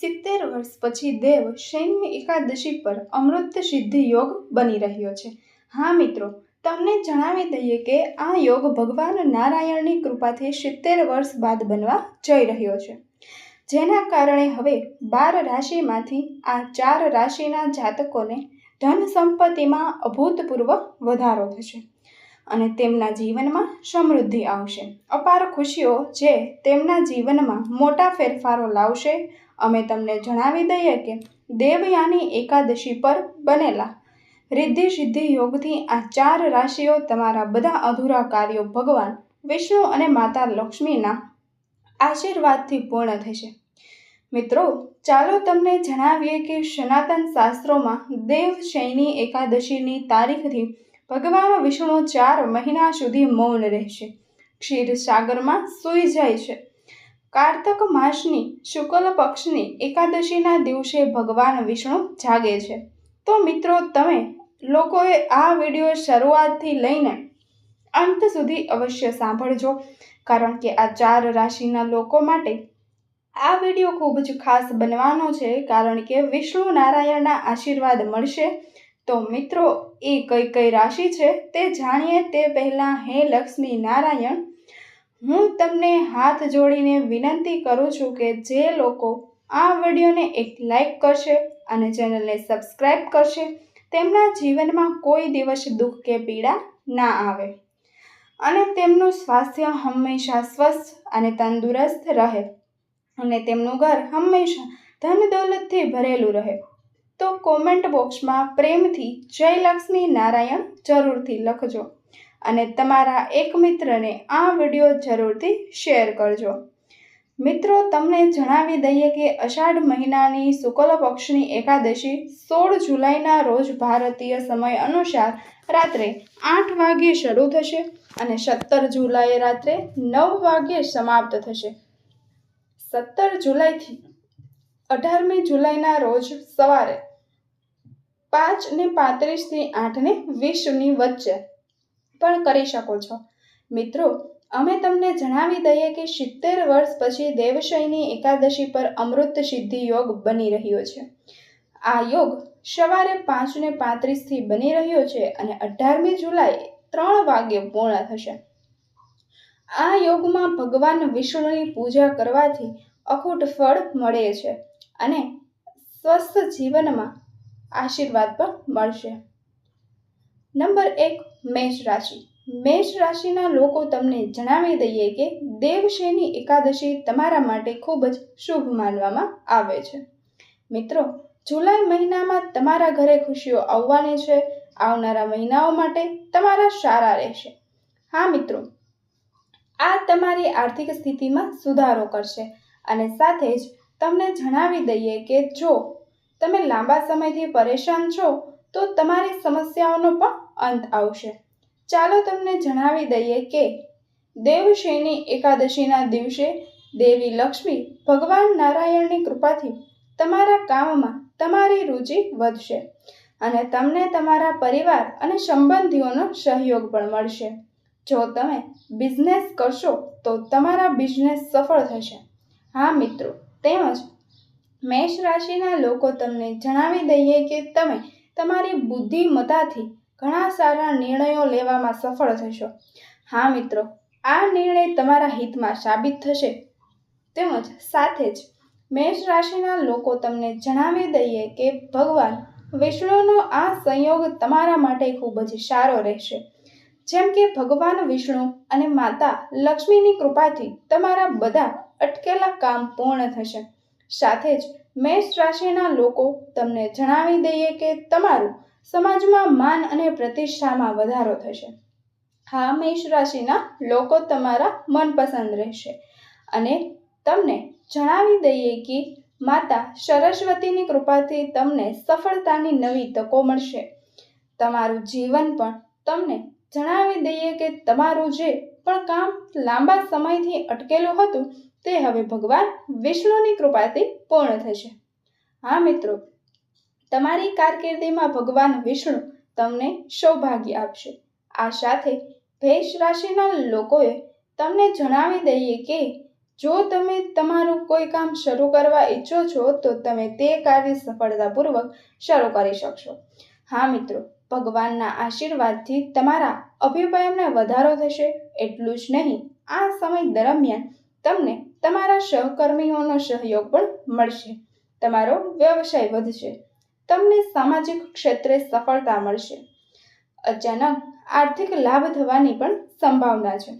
સિત્તેર વર્ષ પછી દેવ શૈન્ય એકાદશી પર અમૃત સિદ્ધિ યોગ બની રહ્યો છે. હા મિત્રો, તમને જણાવી દઈએ કે આ યોગ ભગવાન નારાયણની કૃપાથી સિત્તેર વર્ષ બાદ બનવા જઈ રહ્યો છે. જેના કારણે હવે બાર રાશિમાંથી આ ચાર રાશિના જાતકોને ધન સંપત્તિમાં અભૂતપૂર્વ વધારો થશે. અને તેમના જીવનમાં સમૃદ્ધિ આવશે. અપાર ખુશીઓ જે તેમના જીવનમાં મોટા ફેરફારો લાવશે, અમે તમને જણાવી દઈએ કે દેવયાની એકાદશી પર બનેલા રિદ્ધિ સિદ્ધિ યોગથી આ ચાર રાશિઓ તમારા બધા અધૂરા કાર્યો ભગવાન વિષ્ણુ અને માતા લક્ષ્મીના આશીર્વાદથી પૂર્ણ થશે. મિત્રો, ચાલો તમને જણાવીએ કે સનાતન શાસ્ત્રોમાં દેવ શૈની એકાદશીની તારીખથી ભગવાન વિષ્ણુ ચાર મહિના સુધી મૌન રહેશે. ક્ષીરસાગરમાં સૂઈ જાય છે. કાર્તક માસની શુક્લ પક્ષની એકાદશીના દિવસે ભગવાન વિષ્ણુ જાગે છે. તો મિત્રો, તમે લોકોએ આ વીડિયો શરૂઆતથી લઈને અંત સુધી અવશ્ય સાંભળજો, કારણ કે આ ચાર રાશિના લોકો માટે આ વીડિયો ખૂબ જ ખાસ બનવાનો છે, કારણ કે વિષ્ણુ નારાયણના આશીર્વાદ મળશે તો મિત્રો, એ કઈ કઈ રાશિ છે તે જાણીએ તે પહેલાં હે લક્ષ્મી નારાયણ, હું તમને હાથ જોડીને વિનંતી કરું છું કે જે લોકો આ વિડીયોને એક લાઈક કરશે અને ચેનલને સબસ્ક્રાઈબ કરશે, તેમના જીવનમાં કોઈ દિવસ દુઃખ કે પીડા ના આવે. અને તેમનું સ્વાસ્થ્ય હંમેશા સ્વસ્થ અને તંદુરસ્ત રહે. અને તેમનું ઘર હંમેશા ધન દોલતથી ભરેલું રહે. તો કોમેન્ટ બોક્સમાં પ્રેમથી જય લક્ષ્મી નારાયણ જરૂરથી લખજો અને તમારા એક મિત્રને આ વીડિયો જરૂરથી શેર કરજો. મિત્રો, તમને જણાવી દઈએ કે અષાઢ મહિનાની શુક્લ પક્ષની એકાદશી સોળ જુલાઈના રોજ ભારતીય સમય અનુસાર રાત્રે આઠ વાગ્યે શરૂ થશે અને સત્તર જુલાઈએ રાત્રે નવ વાગ્યે સમાપ્ત થશે. સત્તર જુલાઈથી અઢારમી જુલાઈના રોજ સવારે પાંચ ને પાંત્રીસથી આઠ ને વીસની વચ્ચે. પણ કરી શકો છો. મિત્રો, અમે તમને જણાવી દઈએ કે સિત્તેર વર્ષ પછી દેવશયની એકાદશી પર અમૃત સિદ્ધિ યોગ બની રહ્યો છે. આ યોગ સવારે પાંચ ને પાંત્રીસથી બની રહ્યો છે અને અઢારમી જુલાઈ ત્રણ વાગ્યે પૂર્ણ થશે. આ યોગમાં ભગવાન વિષ્ણુની પૂજા કરવાથી અખૂટ ફળ મળે છે અને સ્વસ્થ જીવનમાં આશીર્વાદ પણ મળશે. નંબર એક, મેષ રાશિ. મેષ રાશિના લોકો તમને જણાવી દઈએ કે દેવશેની એકાદશી તમારા માટે ખૂબ જ શુભ માનવામાં આવે છે. મિત્રો, જુલાઈ મહિનામાં તમારા ઘરે ખુશીઓ આવવાની છે. આવનારા મહિનાઓ માટે તમારા સારા રહેશે. હા, મિત્રો, આ તમારી આર્થિક સ્થિતિમાં સુધારો કરશે. અને સાથે જ તમને જણાવી દઈએ કે જો તમે લાંબા સમયથી પરેશાન છો, તો તમારી સમસ્યાઓનો પણ અંત આવશે. ચાલો તમને જણાવી દઈએ કે દેવશેની એકાદશીના દિવસે દેવી લક્ષ્મી ભગવાન નારાયણની કૃપાથી તમારા કામમાં તમારી રુચિ વધશે અને તમને તમારા પરિવાર અને સંબંધીઓનો સહયોગ પણ મળશે. જો તમે બિઝનેસ કરશો, તો તમારા બિઝનેસ સફળ થશે. હા મિત્રો, તેમજ મેષ રાશિના લોકો તમને જણાવી દઈએ કે તમે તમારી બુદ્ધિમતાથી ઘણા સારા નિર્ણયો લેવામાં સફળ થશો. હા મિત્રો, આ નિર્ણય તમારા હિતમાં સાબિત થશે. તેમજ સાથે જ મેષ રાશિના લોકો તમને જણાવી દઈએ કે ભગવાન વિષ્ણુનો આ સંયોગ તમારા માટે ખૂબ જ સારો રહેશે. જેમ કે ભગવાન વિષ્ણુ અને માતા લક્ષ્મીની કૃપાથી તમારા બધા અટકેલા કામ પૂર્ણ થશે. સાથે જ મેષ રાશિના લોકો તમને જણાવી દઈએ કે તમારું સમાજમાં માન અને પ્રતિષ્ઠામાં વધારો થશે. હા, મેષ રાશિના લોકો તમારા મનપસંદ રહેશે. અને તમને જણાવી દઈએ કે માતા સરસ્વતીની કૃપાથી તમને સફળતાની નવી તકો મળશે. તમારું જીવન પણ તમને જણાવી દઈએ કે તમારું જે પણ કામ લાંબા સમયથી અટકેલું હતું તે હવે ભગવાન વિષ્ણુની કૃપાથી પૂર્ણ થશે. હા મિત્રો, તમારી કારકિર્દીમાં ભગવાન વિષ્ણુ તમને સૌભાગ્ય આપશે. આ સાથે ભેષ રાશિના લોકોએ તમને જણાવી દઈએ કે, જો તમે તમારું કોઈ કામ શરૂ કરવા ઈચ્છો છો, તો તમે તે કાર્ય સફળતાપૂર્વક શરૂ કરી શકશો. હા મિત્રો, ભગવાનના આશીર્વાદથી તમારા અભિપ્રાયમાં વધારો થશે. એટલું જ નહીં, આ સમય દરમિયાન તમને તમારા સહકર્મીઓનો સહયોગ પણ મળશે. તમારો વ્યવસાય વધશે. તમને સામાજિક ક્ષેત્રે સફળતા મળશે. અચાનક આર્થિક લાભ થવાની પણ સંભાવના છે.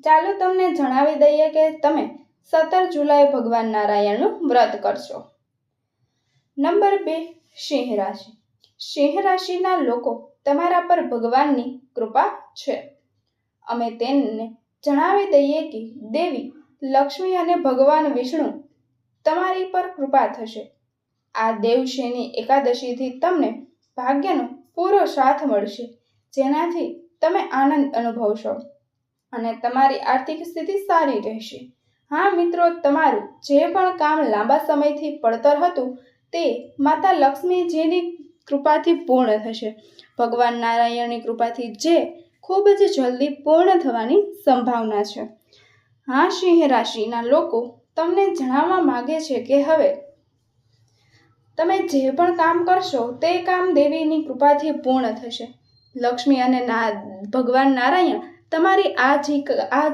ચાલો તમને જણાવી દઈએ કે તમે સત્તર જુલાઈ ભગવાન નારાયણનું વ્રત કરશો. નંબર બે, સિંહ રાશિ. સિંહ રાશિના લોકો તમારા પર ભગવાનની કૃપા છે. અમે તેમને જણાવી દઈએ કે દેવી લક્ષ્મી અને ભગવાન વિષ્ણુ તમારી પર કૃપા થશે. આ દેવશેની એકાદશીથી તમને ભાગ્યનો પૂરો સાથ મળશે, જેનાથી તમે આનંદ અનુભવશો અને તમારી આર્થિક સ્થિતિ સારી રહેશે. હા મિત્રો, તમારું જે પણ કામ લાંબા સમયથી પડતર હતું તે માતા લક્ષ્મીજીની કૃપાથી પૂર્ણ થશે. ભગવાન નારાયણની કૃપાથી જે ખૂબ જ જલ્દી પૂર્ણ થવાની સંભાવના છે. હા સિંહ રાશિના લોકો તમને જણાવવા માગે છે કે હવે તમે જે પણ કામ કરશો તે કામ દેવીની કૃપાથી પૂર્ણ થશે. લક્ષ્મી અને ના, ભગવાન નારાયણ તમારી આ જી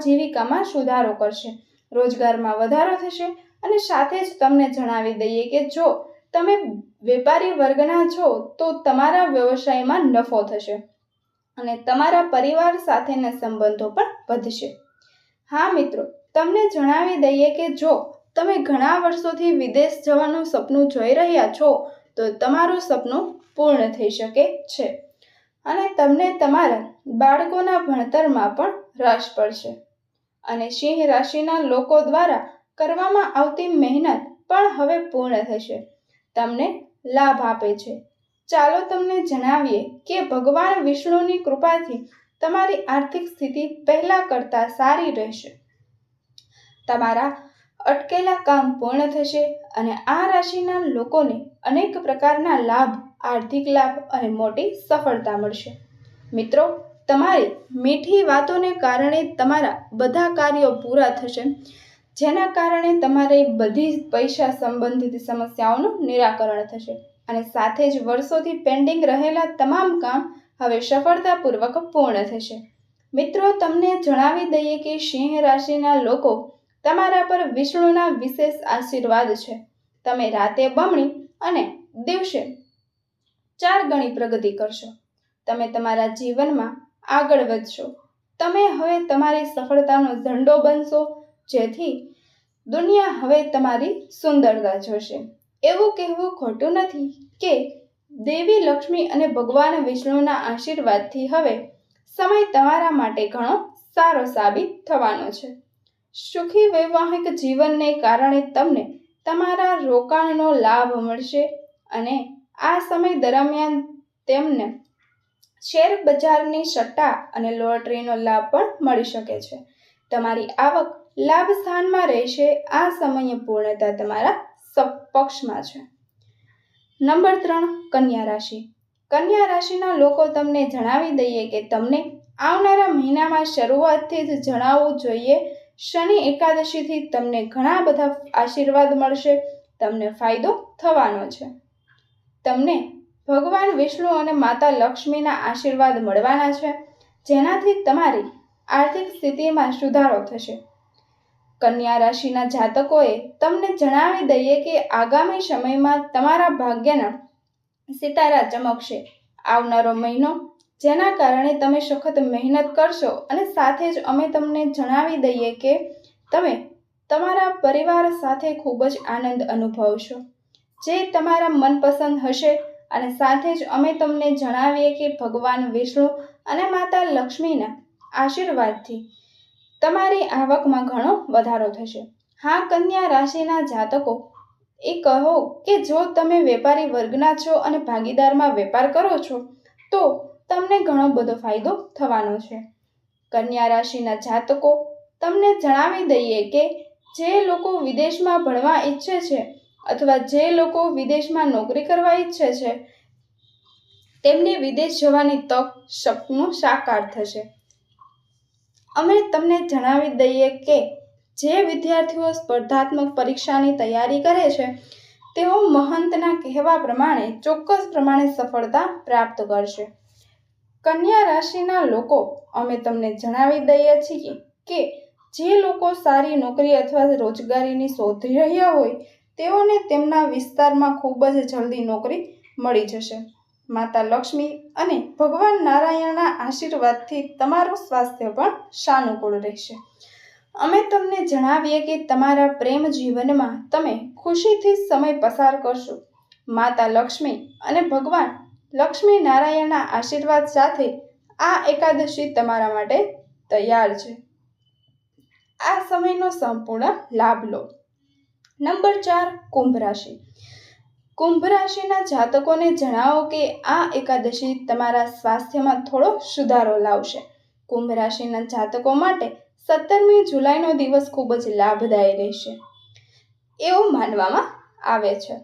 જીવિકામાં સુધારો કરશે. રોજગારમાં વધારો થશે અને સાથે જ તમને જણાવી દઈએ કે જો તમે વેપારી વર્ગના છો તો તમારા વ્યવસાયમાં નફો થશે અને તમારા પરિવાર સાથેના સંબંધો પણ વધશે. હા, મિત્રો, તમને જણાવી દઈએ કે જો તમે ઘણા વર્ષોથી વિદેશ જવાનું સપનું જોઈ રહ્યા છો, તો તમારું સપનું પૂર્ણ થઈ શકે છે અને તમને તમારા બાળકોના ભણતરમાં પણ રસ પડશે. અને સિંહ રાશિના લોકો દ્વારા કરવામાં આવતી મહેનત પણ હવે પૂર્ણ થશે. તમને લાભ આપે છે. ચાલો તમને જણાવીએ કે ભગવાન વિષ્ણુની કૃપાથી તમારી આર્થિક સ્થિતિ પહેલા કરતાં સારી રહેશે. તમારા અટકેલા કામ પૂર્ણ થશે અને આ રાશિના લોકોને અનેક પ્રકારના લાભ, આર્થિક લાભ અને મોટી સફળતા મળશે. મિત્રો, તમારી મીઠી વાતોને કારણે તમારા બધા કાર્યો પૂરા થશે, જેના કારણે તમારે બધી પૈસા સંબંધિત સમસ્યાઓનું નિરાકરણ થશે અને સાથે જ વર્ષોથી પેન્ડિંગ રહેલા તમામ કામ હવે સફળતાપૂર્વક પૂર્ણ થશે. મિત્રો, તમને જણાવી દઈએ કે સિંહ રાશિના લોકો તમારા પર વિષ્ણુના વિશેષ આશીર્વાદ છે. તમે રાતે બમણી અને દિવસે ચાર ગણી પ્રગતિ કરશો. તમે તમારા જીવનમાં આગળ વધશો. તમે હવે તમારી સફળતાનો ઝંડો બનશો, જેથી દુનિયા હવે તમારી સુંદરતા જોશે. એવું કહેવું ખોટું નથી કે દેવી, લક્ષ્મી અને ભગવાન વિષ્ણુના આશીર્વાદથી હવે સમય તમારા માટે ઘણો સારો સાબિત થવાનો છે. સુખી વૈવાહિક જીવનને કારણે તમને તમારા રોકાણનો લાભ મળશે અને આ સમય દરમિયાન તેમને શેર બજારની સટ્ટા અને લોટરીનો લાભ પણ મળી શકે છે. તમારી આવક લાભ સ્થાનમાં રહેશે. આ સમયે પૂર્ણતા તમારા પક્ષમાં છે. નંબર ત્રણ, કન્યા રાશિ. કન્યા રાશિના લોકો તમને જણાવી દઈએ કે તમને આવનારા મહિનામાં શરૂઆતથી જ જણાવવું જોઈએ. શનિ એકાદશીથી તમને ઘણા બધા આશીર્વાદ મળશે. તમને ફાયદો થવાનો છે. તમને ભગવાન વિષ્ણુ અને માતા લક્ષ્મીના આશીર્વાદ મળવાના છે. જેનાથી તમારી આર્થિક સ્થિતિમાં સુધારો થશે. કન્યા રાશિના જાતકોએ તમને જણાવી દઈએ કે આગામી સમયમાં તમારા ભાગ્યના સિતારા ચમકશે આવનારો મહિનો, જેના કારણે તમે સખત મહેનત કરશો અને સાથે જ અમે તમને જણાવી દઈએ કે તમે તમારા પરિવાર સાથે ખૂબ જ આનંદ અનુભવશો. જે તમારા મનપસંદ હશે અને સાથે જ અમે તમને જણાવીએ કે ભગવાન વિષ્ણુ અને માતા લક્ષ્મીના આશીર્વાદથી તમારી આવકમાં ઘણો વધારો થશે. હા, કન્યા રાશિના જાતકો, એ કહો કે જો તમે વેપારી વર્ગના છો અને ભાગીદારમાં વેપાર કરો છો, તો તમને ઘણો બધો ફાયદો થવાનો છે. કન્યા રાશિના જાતકો, તમને જણાવી દઈએ કે જે લોકો વિદેશમાં ભણવા ઈચ્છે છે અથવા જે લોકો વિદેશમાં નોકરી કરવા ઈચ્છે છે, તેમની વિદેશ જવાની તક, સપનું સાકાર થશે. અમે તમને જણાવી દઈએ કે જે વિદ્યાર્થીઓ સ્પર્ધાત્મક પરીક્ષાની તૈયારી કરે છે, તેઓ મહંતના કહેવા પ્રમાણે ચોક્કસ પ્રમાણે સફળતા પ્રાપ્ત કરશે. કન્યા રાશિના લોકો, અમે તમને જણાવી દઈએ છીએ કે જે લોકો સારી નોકરી અથવા રોજગારીની શોધી રહ્યા હોય, તેઓને તેમના વિસ્તારમાં ખૂબ જ જલ્દી નોકરી મળી જશે. માતા લક્ષ્મી અને ભગવાન નારાયણના આશીર્વાદથી તમારું સ્વાસ્થ્ય પણ સાનુકૂળ રહેશે. અમે તમને જણાવીએ કે તમારા પ્રેમ જીવનમાં તમે ખુશીથી સમય પસાર કરશો. માતા લક્ષ્મી અને ભગવાન લક્ષ્મી નારાયણના આશીર્વાદ સાથે આ એકાદશી તમારા માટે તૈયાર છે. આ સમયનો સંપૂર્ણ લાભ લો. નંબર ચાર, કુંભ રાશિ. કુંભ રાશિના જાતકોને જણાવો કે આ એકાદશી તમારા સ્વાસ્થ્યમાં થોડો સુધારો લાવશે. કુંભ રાશિના જાતકો માટે સત્તરમી જુલાઈનો દિવસ ખૂબ જ લાભદાયી રહેશે. એવું માનવામાં આવે છે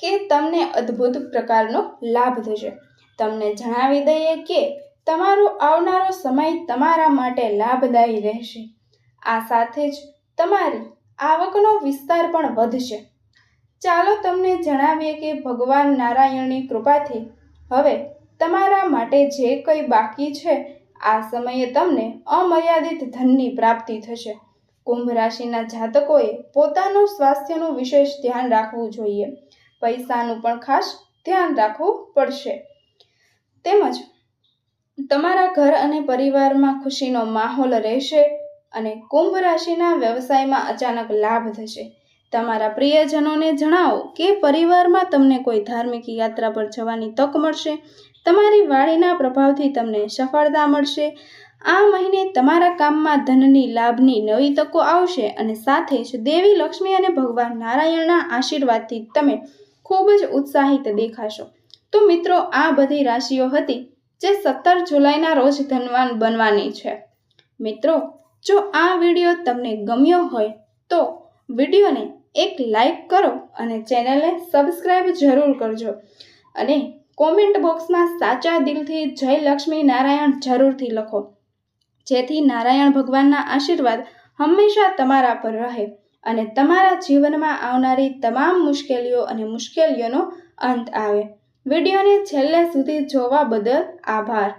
કે તમને અદ્ભુત પ્રકારનો લાભ થશે. તમને જણાવી દઈએ કે તમારો આવનારો સમય તમારા માટે લાભદાયી રહેશે. આ સાથે જ તમારી આવકનો વિસ્તાર પણ વધશે. ચાલો તમને જણાવીએ કે ભગવાન નારાયણની કૃપાથી હવે તમારા માટે જે કંઈ બાકી છે, આ સમયે તમને અમર્યાદિત ધનની પ્રાપ્તિ થશે. કુંભ રાશિના જાતકોએ પોતાનું સ્વાસ્થ્યનું વિશેષ ધ્યાન રાખવું જોઈએ. પૈસાનું પણ ખાસ ધ્યાન રાખવું પડશે. તેમજ તમારા ઘર અને પરિવારમાં ખુશીનો માહોલ રહેશે અને કુંભ રાશિના વ્યવસાયમાં અચાનક લાભ થશે. તમારા પ્રિયજનોને જણાવો કે પરિવારમાં તમને કોઈ ધાર્મિક યાત્રા પર જવાની તક મળશે? તમારી વાણીના પ્રભાવથી તમને સફળતા મળશે. આ મહિને તમારા કામમાં ધનની લાભની નવી તકો આવશે અને સાથે જ દેવી લક્ષ્મી અને ભગવાન નારાયણના આશીર્વાદથી તમે ખૂબ જ ઉત્સાહિત દેખાશો. તો મિત્રો, આ બધી રાશિઓ હતી જે સત્તર જુલાઈના રોજ ધનવાન બનવાની છે. મિત્રો, જો આ વીડિયો તમને ગમ્યો હોય તો વિડીયોને એક લાઈક કરો અને ચેનલને સબસ્ક્રાઈબ જરૂર કરજો. અને કોમેન્ટ બોક્સમાં સાચા દિલથી જય લક્ષ્મી નારાયણ જરૂરથી લખો. જેથી નારાયણ ભગવાનના આશીર્વાદ હંમેશા તમારા પર રહે અને તમારા જીવનમાં આવનારી તમામ મુશ્કેલીઓ અને મુશ્કેલીઓનો અંત આવે. વિડીયોને છેલ્લે સુધી જોવા બદલ આભાર.